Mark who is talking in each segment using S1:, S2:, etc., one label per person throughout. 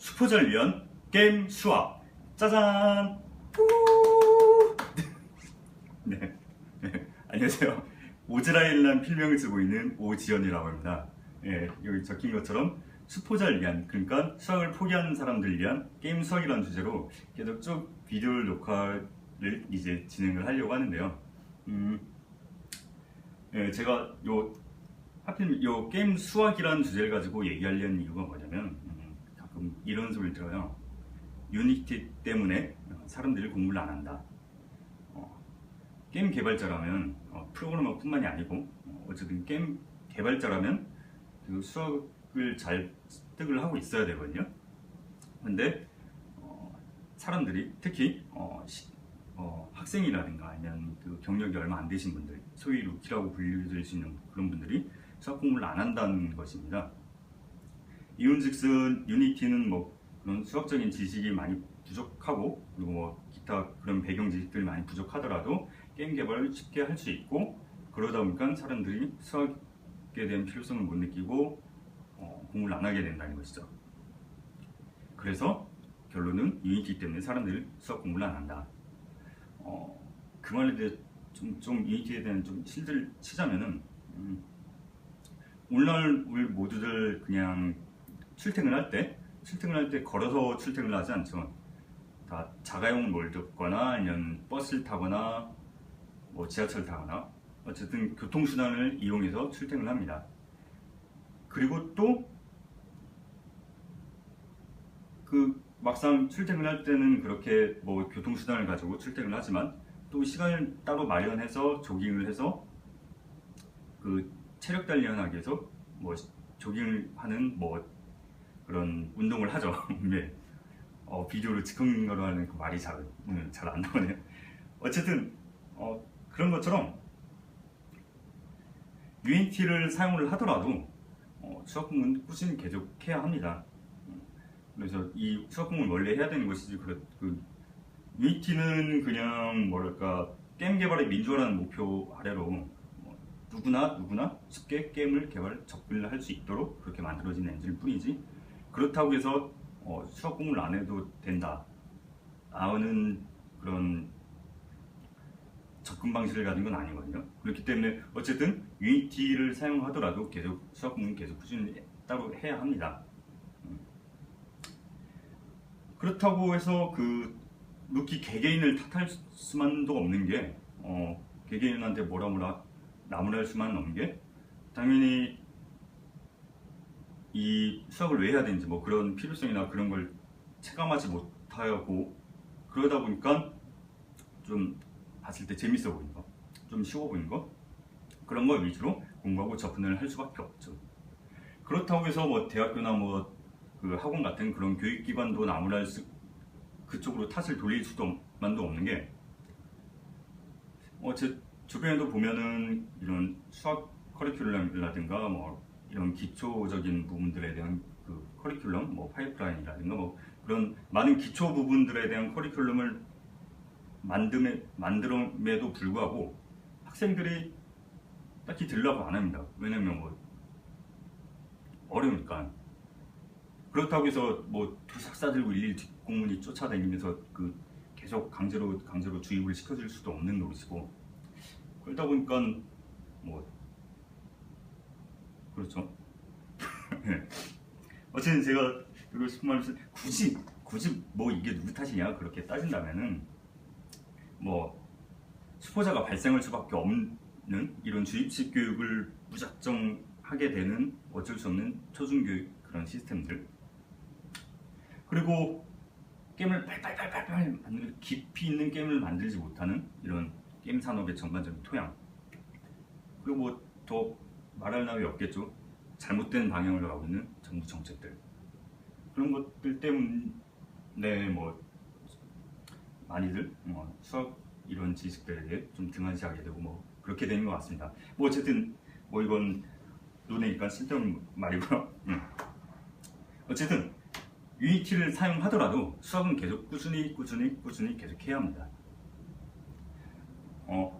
S1: 슈퍼전을 위한 게임 수학 짜잔 푸! 네. 네. 안녕하세요 오즈라일란 필명을 쓰고 있는 오지연이라고 합니다 예, 여기 적힌 것처럼 수포자를 위한 그러니까 수학을 포기하는 사람들을 위한 게임 수학이라는 주제로 계속 쭉 비디오 녹화를 이제 진행을 하려고 하는데요 음, 예, 제가 요 하필 요 게임 수학이라는 주제를 가지고 얘기하려는 이유가 뭐냐면 음, 가끔 이런 소리를 들어요. 유니티 때문에 사람들이 공부를 안 한다. 어, 게임 개발자라면 어, 프로그래머뿐만이 아니고 어, 어쨌든 게임 개발자라면 그 수학을 잘 습득을 하고 있어야 되거든요. 근데 어, 사람들이 특히 어, 시- 어, 학생이라든가 아니면 그 경력이 얼마 안 되신 분들, 소위 루키라고 불릴 수 있는 그런 분들이 수학 공부를 안 한다는 것입니다. 이윤즉슨 유니티는 뭐 그런 수학적인 지식이 많이 부족하고 그리고 뭐 기타 그런 배경 지식들이 많이 부족하더라도 게임 개발을 쉽게 할 수 있고 그러다 보니까 사람들이 수학에 대한 필요성을 못 느끼고 어, 공부를 안 하게 된다는 것이죠. 그래서 결론은 유니티 때문에 사람들이 수학 공부를 안 한다. 어, 그 말에 대해 좀, 좀 유니티에 대한 좀 실드를 치자면은 음, 오늘날 우리 모두들 그냥 출퇴근 할 때 출퇴근 할 때 걸어서 출퇴근을 하지 않죠. 다 자가용 몰드거나 아니면 버스를 타거나 뭐 지하철 타거나 어쨌든 교통수단을 이용해서 출퇴근을 합니다. 그리고 또 그 막상 출퇴근할 때는 그렇게 뭐 교통수단을 가지고 출퇴근을 하지만 또 시간을 따로 마련해서 조깅을 해서 그 체력 단련하기 위해서 뭐 조깅을 하는 뭐 그런 운동을 하죠. 네. 어, 비디오로 즉흥으로 하는 그 말이 잘안 나오네요. 어쨌든 어, 그런 것처럼 유니티를 사용을 하더라도 어, 공부는 꾸준히 계속해야 합니다. 음, 그래서 이 공부를 원래 해야 되는 것이지 그, 그 유니티는 그냥 뭐랄까 게임 개발의 민주화라는 목표 아래로 뭐 누구나 누구나 쉽게 게임을 개발 접근을 할 수 있도록 그렇게 만들어진 엔진일 뿐이지 그렇다고 해서 어, 수학 공부를 안 해도 된다. 나오는 그런 접근 방식을 가진 건 아니거든요. 그렇기 때문에 어쨌든 유니티를 사용하더라도 계속 수학 공부는 계속 꾸준히 따로 해야 합니다. 음. 그렇다고 해서 그 루키 개개인을 탓할 수만도 없는 게 어, 개개인한테 뭐라 뭐라 나무랄 수만 없는 게 당연히 이 수학을 왜 해야 되는지 뭐 그런 필요성이나 그런 걸 체감하지 못하고 그러다 보니까 좀 봤을 때 재밌어 보이는 거, 좀 쉬워 보이는 거 그런 거 위주로 공부하고 접근을 할 수밖에 없죠. 그렇다고 해서 뭐 대학교나 뭐 그 학원 같은 그런 교육기관도 나무랄 수 그쪽으로 탓을 돌릴 수도 만도 없는 게 어, 제 주변에도 보면은 이런 수학 커리큘럼이라든가 뭐 이런 기초적인 부분들에 대한 그 커리큘럼, 뭐 파이프라인이라든가 뭐 그런 많은 기초 부분들에 대한 커리큘럼을 만듦에, 만들음에도 불구하고 학생들이 딱히 들으려고 안 합니다. 왜냐면 뭐 어려우니까. 그렇다고 해서 뭐 두삭 싸들고 일일이 뒷공문이 쫓아다니면서 그 계속 강제로 강제로 주입을 시켜줄 수도 없는 노릇이고 그러다 보니까 뭐 그렇죠. 네. 어쨌든 제가 그리고 싶은 굳이 굳이 뭐 이게 누구 탓이냐 그렇게 따진다면은 뭐 수포자가 발생할 수밖에 없는 이런 주입식 교육을 무작정 하게 되는 어쩔 수 없는 초중교육 그런 시스템들 그리고 게임을 빨빨빨빨빨 만들 깊이 있는 게임을 만들지 못하는 이런 게임 산업의 전반적인 토양 그리고 뭐 더 말할 나위 없겠죠 잘못된 방향으로 가고 있는 정부 정책들 그런 것들 때문에 뭐 많이들 어, 수학 이런 지식들에 좀 등한시하게 되고 뭐 그렇게 되는 것 같습니다 뭐 어쨌든 뭐 이건 논의니까 쓸데없는 말이고요 음. 어쨌든 유니티를 사용하더라도 수학은 계속 꾸준히 꾸준히 꾸준히 계속 해야 합니다. 어,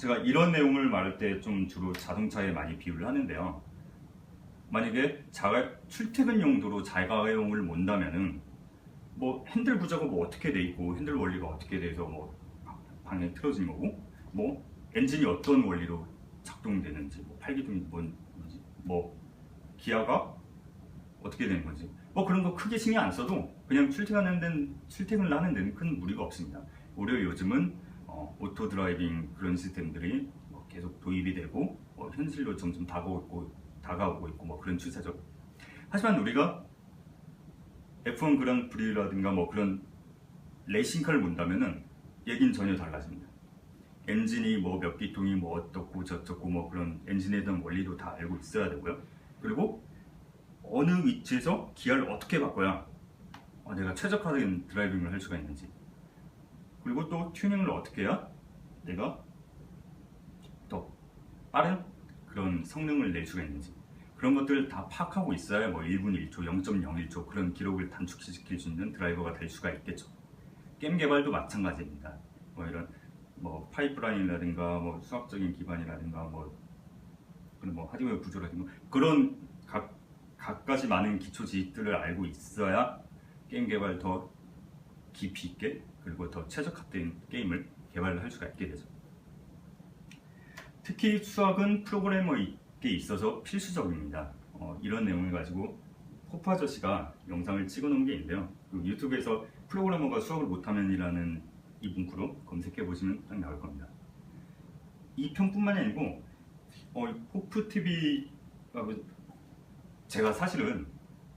S1: 제가 이런 내용을 말할 때 좀 주로 자동차에 많이 비유를 하는데요. 만약에 자가 출퇴근 용도로 자가용을 몬다면은 뭐 핸들 구조가 뭐 어떻게 돼 있고 핸들 원리가 어떻게 돼서 뭐 방향이 틀어진 거고 뭐 엔진이 어떤 원리로 작동되는지 뭐 팔기둥이 뭔지 뭐 기아가 어떻게 되는 건지 뭐 그런 거 크게 신경 안 써도 그냥 출퇴근하는 데는 출퇴근을 하는 데는 큰 무리가 없습니다. 오히려 요즘은 어, 오토 드라이빙 그런 시스템들이 뭐 계속 도입이 되고 어, 현실로 점점 다가오고 있고, 다가오고 있고 뭐 그런 추세죠. 하지만 우리가 F1 그랑프리라든가 뭐 그런 레이싱카를 본다면은 얘기는 전혀 달라집니다. 엔진이 뭐 몇 기통이 뭐 어떻고 저떻고 뭐 그런 엔진에 대한 원리도 다 알고 있어야 되고요. 그리고 어느 위치에서 기아를 어떻게 바꿔야 어, 내가 최적화된 드라이빙을 할 수가 있는지 그리고 또 튜닝을 어떻게 해야 내가 더 빠른 그런 성능을 낼 수가 있는지 그런 것들을 다 파악하고 있어야 뭐 1분 1초, 0.01초 그런 기록을 단축시킬 수 있는 드라이버가 될 수가 있겠죠. 게임 개발도 마찬가지입니다. 뭐 이런 뭐 파이프라인이라든가 뭐 수학적인 기반이라든가 뭐 그런 뭐 하드웨어 구조라든가 그런 각 각가지 많은 기초 지식들을 알고 있어야 게임 개발 더 깊이 있게 그리고 더 최적화된 게임을 개발을 할 수가 있게 되죠. 특히 수학은 프로그래머에게 있어서 필수적입니다. 어, 이런 내용을 가지고 호프 아저씨가 영상을 찍어 놓은 게 있는데요. 그 유튜브에서 프로그래머가 수학을 못하면이라는 이 문구로 검색해 보시면 딱 나올 겁니다. 이 편뿐만이 아니고 어, 호프 TV 제가 사실은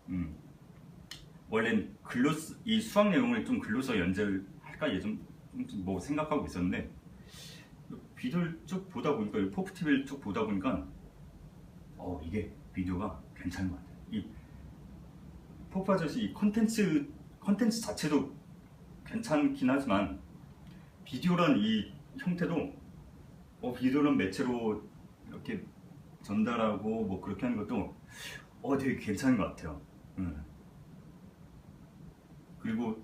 S1: 음, 원래는 글로 쓰, 이 수학 내용을 좀 글로서 연재를 할까 예전 좀뭐 생각하고 있었는데 비디오를 쭉 보다 보니까 이 포프 TV를 쭉 보다 보니까 어 이게 비디오가 괜찮은 것 같아요. 이 포프 아저씨 이 컨텐츠 컨텐츠 자체도 괜찮긴 하지만 비디오란 이 형태도 어 비디오란 매체로 이렇게 전달하고 뭐 그렇게 하는 것도 어 되게 괜찮은 것 같아요. 음. 그리고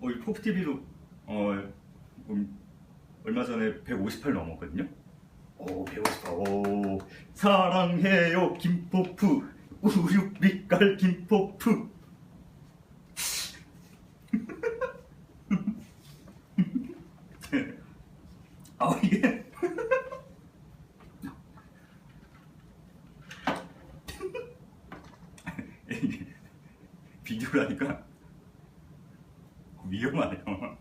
S1: 어, 이 포프 TV도 어 음, 얼마 전에 158 넘었거든요. 오 158. 오 사랑해요 김포프 우유 빛깔 김포프. 아 이게 비디오라니까 위험하네요.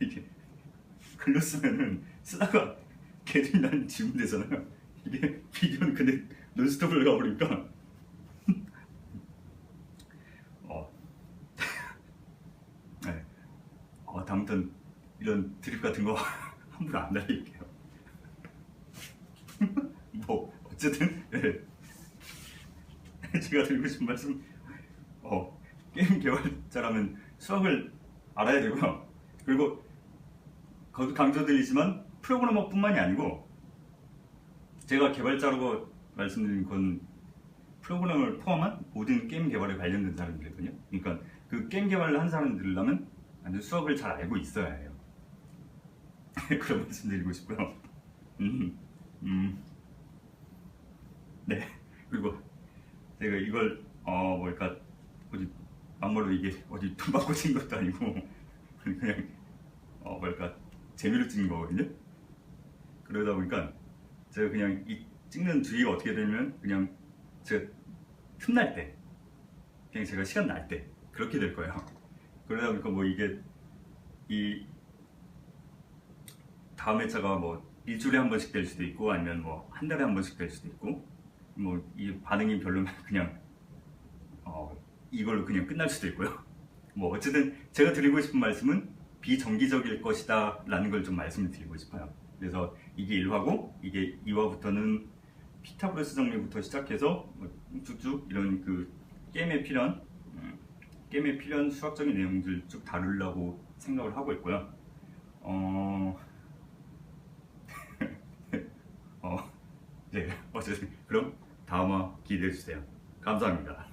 S1: 이게 글로 쓰면은 쓰다가 개들이 나는 지면 되잖아요. 이게 비디오는 근데 논스톱을 가버리니까 어. 네. 어, 다음부터는 이런 드립 같은 거 함부로 안 날릴게요. 뭐 어쨌든 네. 제가 드리고 싶은 말씀 어, 게임 개발자라면 수학을 알아야 되고요. 그리고 거기 강조드리지만 프로그래머뿐만이 아니고 제가 개발자라고 말씀드린 건 프로그래머를 포함한 모든 게임 개발에 관련된 사람들이거든요. 그러니까 그 게임 개발을 한 사람들이라면 완전 수학을 잘 알고 있어야 해요. 그런 말씀드리고 싶고요. 음, 음. 네. 그리고 제가 이걸 어 뭐랄까 어디 막말로 이게 어디 돈 받고 찍은 것도 아니고 그냥 어 뭐랄까 재미로 찍는 거거든요. 그러다 보니까 제가 그냥 이 찍는 주의가 어떻게 되면 그냥 제가 틈날 때 그냥 제가 시간 날 때 그렇게 될 거예요. 그러다 보니까 뭐 이게 이 다음 회차가 뭐 일주일에 한 번씩 될 수도 있고 아니면 뭐 한 달에 한 번씩 될 수도 있고 뭐 이 반응이 별로면 그냥 어 이걸로 그냥 끝날 수도 있고요. 뭐 어쨌든 제가 드리고 싶은 말씀은 비정기적일 것이다 라는 걸 좀 말씀을 드리고 싶어요. 그래서 이게 1화고 이게 2화부터는 피타고라스 정리부터 시작해서 뭐 쭉쭉 이런 그 게임에 필요한 음, 게임에 필요한 수학적인 내용들 쭉 다루려고 생각을 하고 있고요. 어, 어, 네, 어쨌든 그럼 다음화 기대해 주세요. 감사합니다.